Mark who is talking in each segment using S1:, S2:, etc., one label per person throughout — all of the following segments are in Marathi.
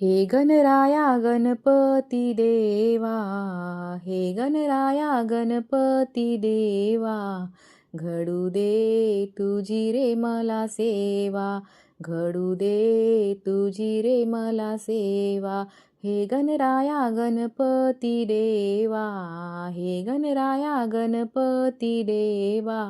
S1: हे गणराया गणपती देवा हे गणराया गणपती देवा घडू दे तुझी रे मला सेवा घडू दे तुझी रे मला सेवा हे गणराया गणपती देवा हे गणराया गणपती देवा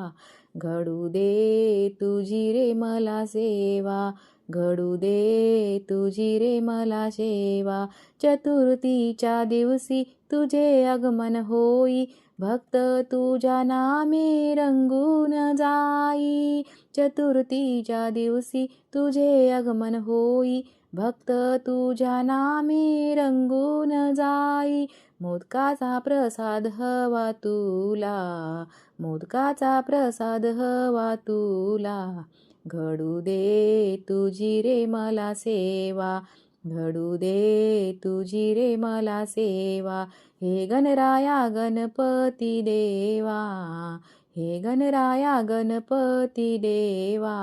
S1: घडू दे तुझी रे मला सेवा घडू दे तुझी रे मला सेवा. चतुर्थीच्या दिवशी तुझे आगमन होई भक्त तुझ्या नामे रंगून जाई. चतुर्थीच्या दिवशी तुझे आगमन होई भक्त तुझ्या नामे रंगून जाई. मोदकाचा प्रसाद हवा तुला मोदकाचा प्रसाद हवा तुला. घडू दे तुझी रे मला सेवा घडू दे तुझी रे मला सेवा. हे गणराया गणपती देवा हे गणराया गणपती देवा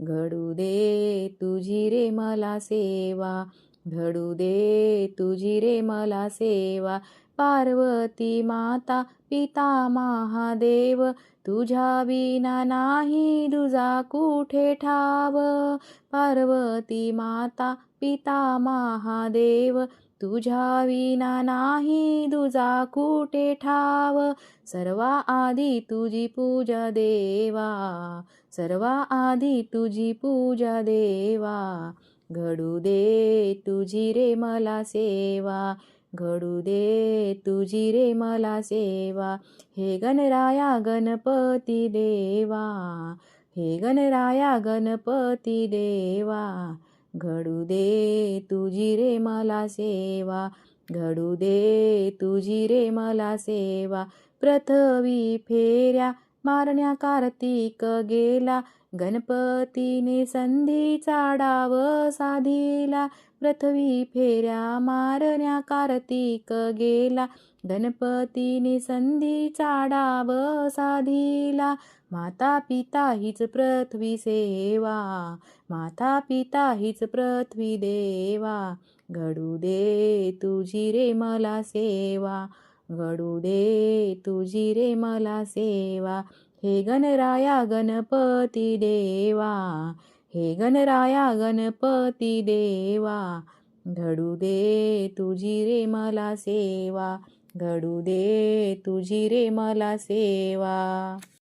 S1: घडू दे तुझी रे मला सेवा घडू दे तुझी रे मला सेवा. पार्वती माता पिता महादेव तुझ्या विना नाही दुजा कुठे ठाव? पार्वती माता पिता महादेव तुझ्या विना नाही दुजा कुठे ठाव? सर्वा आधी तुझी पूजा देवा सर्वा आधी तुझी पूजा देवा. घडू दे तुझी रे मला सेवा घडू दे तुझी रे मला सेवा. हे गणराया गणपती देवा हे गणराया गणपती देवा. घडू दे तुझी रे मला सेवा घडू दे तुझी रे मला सेवा. प्रथवी फेऱ्या मारण्या कार्तिक गेला गणपतीने संधीचा डाव साधिला. पृथ्वी फेऱ्या मारण्या कार्तिक गेला गणपतीने संधीचा डाव साधिला. माता पिता हीच पृथ्वी सेवा. माता पिता हीच पृथ्वी देवा. घडू दे तुझी रे मला सेवा. घडू दे तुझी रे मला सेवा. हे गणराया गणपती देवा. हे गणराया गणपती देवा. घडू दे तुझी रे मला सेवा. घडू दे तुझी रे मला सेवा.